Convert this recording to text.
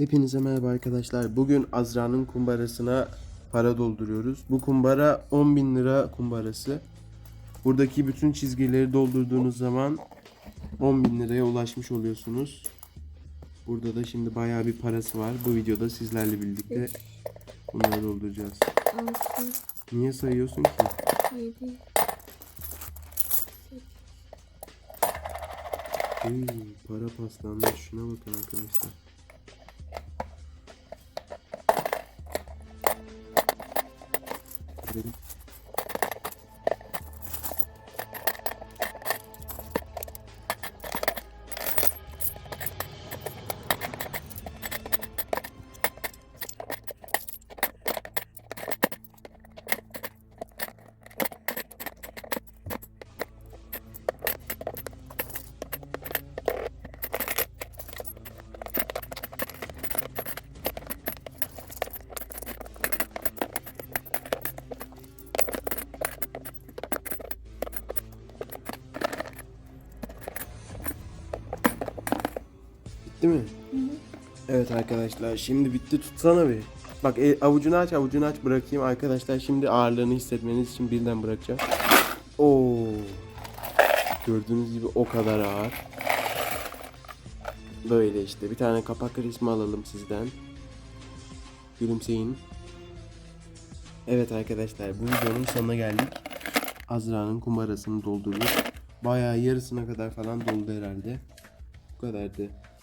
Hepinize merhaba arkadaşlar. Bugün Azra'nın kumbarasına para dolduruyoruz. Bu kumbara 10 bin lira kumbarası. Buradaki bütün çizgileri doldurduğunuz zaman 10 bin liraya ulaşmış oluyorsunuz. Burada da şimdi bayağı bir parası var. Bu videoda sizlerle birlikte bunları dolduracağız. 6, Niye sayıyorsun ki? 7, Hey, para paslanmış. Şuna bakın arkadaşlar. dedim. Bitti mi? Evet arkadaşlar şimdi bitti tutsana bir. Bak e, avucunu aç avucunu aç bırakayım arkadaşlar şimdi ağırlığını hissetmeniz için birden bırakacağım. Oo. Gördüğünüz gibi o kadar ağır. Böyle işte bir tane kapak resmi alalım sizden. Gülümseyin. Evet arkadaşlar bu videonun sonuna geldik. Azra'nın kumbarasını doldurduk. Bayağı yarısına kadar falan doldu herhalde. Bu kadardı.